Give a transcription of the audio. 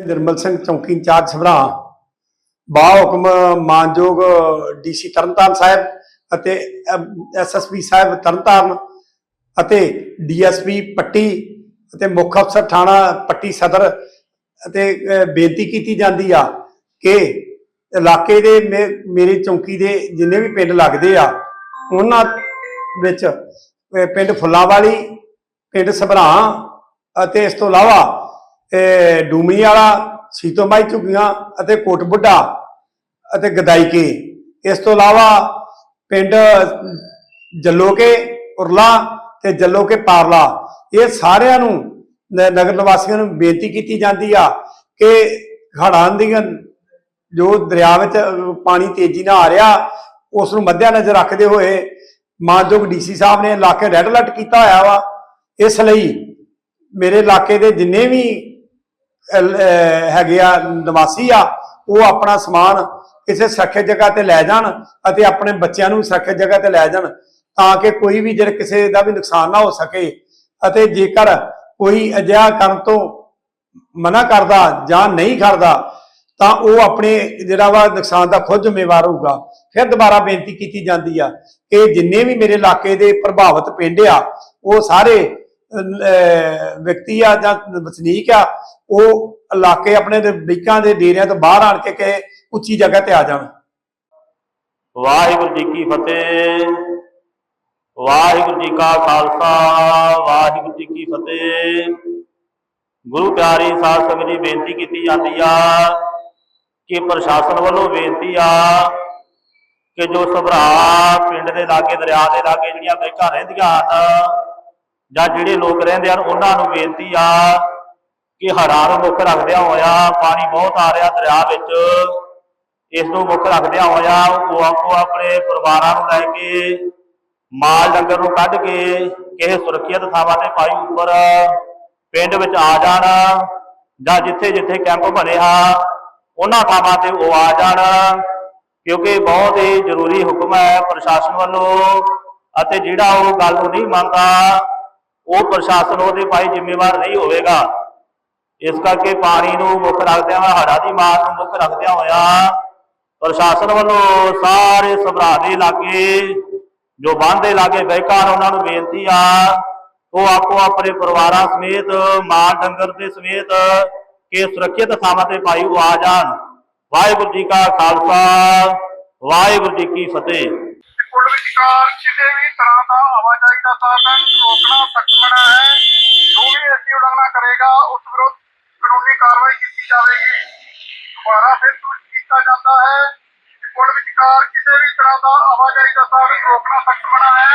ਨਿਰਮਲ ਸਿੰਘ ਚੌਂਕੀ ਇੰਚਾਰਜ ਸਭਰਾ ਬਾ ਹੁਕਮ ਮਾਨਯੋਗ ਡੀਸੀ ਤਰਨਤਾਰਨ ਸਾਹਿਬ ਅਤੇ ਐਸਐਸਪੀ ਸਾਹਿਬ ਤਰਨਤਾਰਨ ਅਤੇ ਡੀਐਸਪੀ ਪੱਟੀ ਅਤੇ ਮੁੱਖ ਅਫਸਰ ਥਾਣਾ ਪੱਟੀ ਸਦਰ ਅਤੇ ਬੇਨਤੀ ਕੀਤੀ ਜਾਂਦੀ ਆ ਕਿ ਇਲਾਕੇ ਦੇ ਮੇ- ਮੇਰੀ ਚੌਂਕੀ ਦੇ ਜਿੰਨੇ ਵੀ ਪਿੰਡ ਲੱਗਦੇ ਆ ਉਹਨਾਂ ਵਿੱਚ ਅਹ, ਪਿੰਡ ਫੁੱਲਾਂਵਾਲੀ ਪਿੰਡ ਸਭਰਾ ਅਤੇ ਇਸ ਤੋਂ ਇਲਾਵਾ ਡੂਮਣੀ ਵਾਲਾ ਸੀਤੋਮਾਈ ਝੁੱਗੀਆਂ ਅਤੇ ਕੋਟ ਬੁੱਢਾ ਅਤੇ ਗਦਾਈਕੇ ਇਸ ਤੋਂ ਇਲਾਵਾ ਪਿੰਡ ਜੱਲੋਕੇ ਉਰਲਾ ਤੇ ਜੱਲੋਕੇ ਪਾਰਲਾ, ਇਹ ਸਾਰਿਆਂ ਨੂੰ ਨਗਰ ਨਿਵਾਸੀਆਂ ਨੂੰ ਬੇਨਤੀ ਕੀਤੀ ਜਾਂਦੀ ਆ ਕਿ ਹੜ੍ਹਾਂ ਦੀਆਂ ਜੋ ਦਰਿਆ ਵਿੱਚ ਪਾਣੀ ਤੇਜ਼ੀ ਨਾਲ ਆ ਰਿਹਾ, ਉਸ ਨੂੰ ਮੱਦਿਆ ਨਜ਼ਰ ਰੱਖਦੇ ਹੋਏ ਮਾਨਯੋਗ ਡੀਸੀ ਸਾਹਿਬ ਨੇ ਇਲਾਕੇ ਰੈੱਡ ਅਲਰਟ ਕੀਤਾ ਹੋਇਆ ਵਾ। ਇਸ ਲਈ ਮੇਰੇ ਇਲਾਕੇ ਦੇ ਜਿੰਨੇ ਵੀ ਹੈਗੇ ਆ ਨਿਵਾਸੀ ਆ ਉਹ ਆਪਣਾ ਸਮਾਨ ਕਿਸੇ ਸੁਰੱਖਿਅਤ ਜਗ੍ਹਾ ਤੇ ਲੈ ਜਾਣ ਅਤੇ ਆਪਣੇ ਬੱਚਿਆਂ ਨੂੰ ਸੁਰੱਖਿਅਤ ਜਗ੍ਹਾ ਤੇ ਲੈ ਜਾਣ ਤਾਂ ਕਿ ਕੋਈ ਵੀ ਜਿਹੜਾ ਕਿਸੇ ਦਾ ਵੀ ਨੁਕਸਾਨ ਨਾ ਹੋ ਸਕੇ ਅਤੇ ਜੇਕਰ ਕੋਈ ਅਜਿਹਾ ਕਰਨ ਤੋਂ ਮਨਾ ਕਰਦਾ ਜਾਂ ਨਹੀਂ ਕਰਦਾ ਤਾਂ ਉਹ ਆਪਣੇ ਜਿਹੜਾ ਵਾ ਨੁਕਸਾਨ ਦਾ ਖੁਦ ਜ਼ਿੰਮੇਵਾਰ ਹੋਊਗਾ। ਫਿਰ ਦੁਬਾਰਾ ਬੇਨਤੀ ਕੀਤੀ ਜਾਂਦੀ ਆ ਕਿ ਜਿੰਨੇ ਵੀ ਮੇਰੇ ਇਲਾਕੇ ਦੇ ਪ੍ਰਭਾਵਿਤ ਪਿੰਡ ਆ ਉਹ ਸਾਰੇ ਅਹ, ਵਿਅਕਤੀ ਆ ਜਾਂ ਵਸਨੀਕ ਆ ਉਹ ਇਲਾਕੇ ਆਪਣੇ ਦੇ ਬੀਕਾਂ ਦੇ ਡੇਰਿਆਂ ਤੋਂ ਬਾਹਰ ਆਣ ਕੇ ਕਿਸੇ ਉੱਚੀ ਜਗ੍ਹਾ ਤੇ ਆ ਜਾਣ। ਵਾਹਿਗੁਰੂ ਜੀ ਕੀ ਫਤਿਹ। ਵਾਹਿਗੁਰੂ ਜੀ ਕਾ ਖਾਲਸਾ, ਵਾਹਿਗੁਰੂ ਜੀ ਕੀ ਫਤਿਹ। ਗੁਰੂ ਪਿਆਰੀ ਸਾਧ ਸੰਗਤ ਜੀ, ਬੇਨਤੀ ਕੀਤੀ ਜਾਂਦੀ ਆ ਕਿ ਪ੍ਰਸ਼ਾਸਨ ਵੱਲੋਂ ਬੇਨਤੀ ਆ ਕਿ ਜੋ ਸਭਰਾ ਪਿੰਡ ਦੇ ਲਾਗੇ, ਦਰਿਆ ਦੇ ਲਾਗੇ ਜਿਹੜੀਆਂ ਬੈਕਾਂ ਰਹਿੰਦੀਆਂ ਹਨ ਜਾਂ ਜਿਹੜੇ ਲੋਕ ਰਹਿੰਦੇ ਹਨ, ਉਹਨਾਂ ਨੂੰ ਬੇਨਤੀ ਆ ਕਿ ਹੜ੍ਹਾਂ ਨੂੰ ਮੁੱਖ ਰੱਖਦਿਆਂ ਹੋਇਆ ਪਾਣੀ ਬਹੁਤ ਆ ਰਿਹਾ ਦਰਿਆ ਵਿੱਚ। ਇਸ ਨੂੰ ਮੁੱਖ ਰੱਖਦਿਆਂ ਹੋਇਆ ਉਹ ਆਪੋ ਆਪਣੇ ਪਰਿਵਾਰਾਂ ਨੂੰ ਲੈ ਕੇ, ਮਾਲ ਡੰਗਰ ਨੂੰ ਕੱਢ ਕੇ ਕਿਸੇ ਸੁਰੱਖਿਅਤ ਥਾਵਾਂ ਤੇ ਪਾਈ ਉੱਪਰ ਪਿੰਡ ਵਿੱਚ ਆ ਜਾਣ ਜਾਂ ਜਿੱਥੇ ਜਿੱਥੇ ਕੈਂਪ ਬਣੇ ਆ, ਉਹਨਾਂ ਥਾਵਾਂ ਤੇ ਉਹ ਆ ਜਾਣ। ਕਿਉਂਕਿ ਬਹੁਤ ਹੀ ਜ਼ਰੂਰੀ ਹੁਕਮ ਹੈ ਪ੍ਰਸ਼ਾਸਨ ਵੱਲੋਂ ਅਤੇ ਜਿਹੜਾ ਉਹ ਗੱਲ ਨੂੰ ਨਹੀਂ ਮੰਨਦਾ, ਉਹ ਪ੍ਰਸ਼ਾਸਨ ਉਹਦੇ ਭਾਈ ਜ਼ਿੰਮੇਵਾਰ ਨਹੀਂ ਹੋਵੇਗਾ। ਇਸ ਕਰਕੇ ਪਾਣੀ ਨੂੰ ਮੁੱਖ ਰੱਖਦਿਆਂ ਹੋਇਆ ਹੜਾ ਦੀ ਮਾਰ ਨੂੰ ਮੁੱਖ ਰੱਖਦਿਆਂ ਹੋਇਆ ਪ੍ਰਸ਼ਾਸਨ ਵੱਲੋਂ ਸਾਰੇ ਸਭਰਾ ਦੇ ਇਲਾਕੇ, ਜੋ ਬੰਦ ਲਾਗੇ ਬੈਕਾਂ ਉਹਨਾਂ ਨੂੰ ਬੇਨਤੀ ਆ, ਉਹ ਆਪੋ ਆਪਣੇ ਪਰਿਵਾਰਾਂ ਸਮੇਤ ਮਾਲ ਡੰਗਰ ਦੇ ਸਮੇਤ ਕਿ ਸੁਰੱਖਿਅਤ ਥਾਵਾਂ ਤੇ ਭਾਈ ਉਹ ਆ ਜਾਣ। ਵਾਹਿਗੁਰੂ ਜੀ ਕਾ ਖਾਲਸਾ, ਵਾਹਿਗੁਰੂ ਜੀ ਕੀ ਫਤਿਹ। ਪੁਲ ਵਿਚਕਾਰ ਕਿਸੇ ਵੀ ਤਰ੍ਹਾਂ ਦਾ ਆਵਾਜਾਈ ਦਾ ਸਾਧਨ ਰੋਕਣਾ ਸਖਤ ਮਨਾ ਹੈ। ਜੋ ਵੀ ਐਸੀ ਉਲੰਘਣਾ ਕਰੇਗਾ, ਉਸ ਵਿਰੁੱਧ ਦੁਬਾਰਾ ਫਿਰ ਸੂਚਿਤ ਕੀਤਾ ਜਾਂਦਾ ਹੈ। ਕਿ ਪੁਲ ਵਿਚਕਾਰ ਕਿਸੇ ਵੀ ਤਰ੍ਹਾਂ ਦਾ ਆਵਾਜਾਈ ਦਾ ਸਾਧਨ ਰੋਕਣਾ ਸਖਤ ਮਨਾ ਹੈ।